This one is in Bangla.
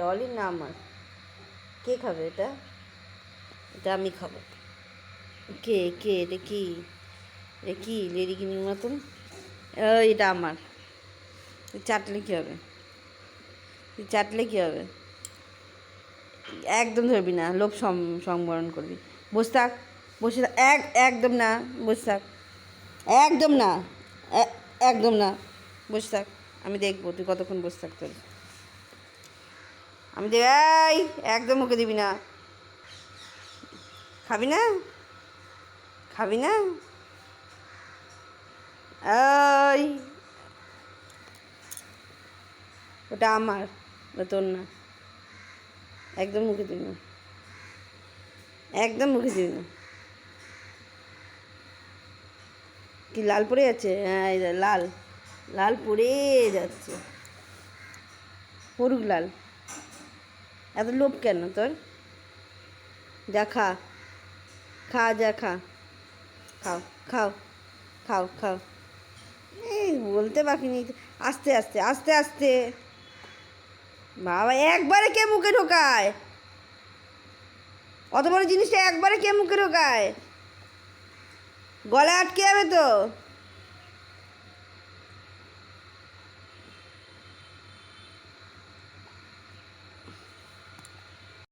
এটা না আমার। কে খাবে এটা? এটা আমি খাব। কে কে, এটা কি? এটা কি? লেডিকিনির মতন? এটা আমার। চাটলে কী হবে? চাটলে কী হবে? একদম ধরবি না, লোভ সংবরণ করবি। বসে থাক, বসে এক, একদম না, বসে থাক। একদম না একদম না, বসে থাক। আমি দেখব, তুই কতক্ষণ বসে থাকতে পারিস। আমি দেখ এই, একদম মুখে দিবি না। খাবি না? খাবি না? এই, ওটা আমার তোর না। একদম মুখে দিবি না। একদম মুখে দিবি না। কি, লাল পড়ে যাচ্ছে? হ্যাঁ লাল। লাল পড়ে যাচ্ছে। পড়ুক লাল। এত লোভ কেন তোর? যা খা। খা, যা খা। খাও খাও খাও খাও। এই, বলতে বাকি নেই। আস্তে আস্তে আস্তে আস্তে। বাবা, একবারে কে মুখে ঢোকায়? অত বড় জিনিসটা একবারে কে মুখে ঢোকায়? গলা আটকে যাবে তো?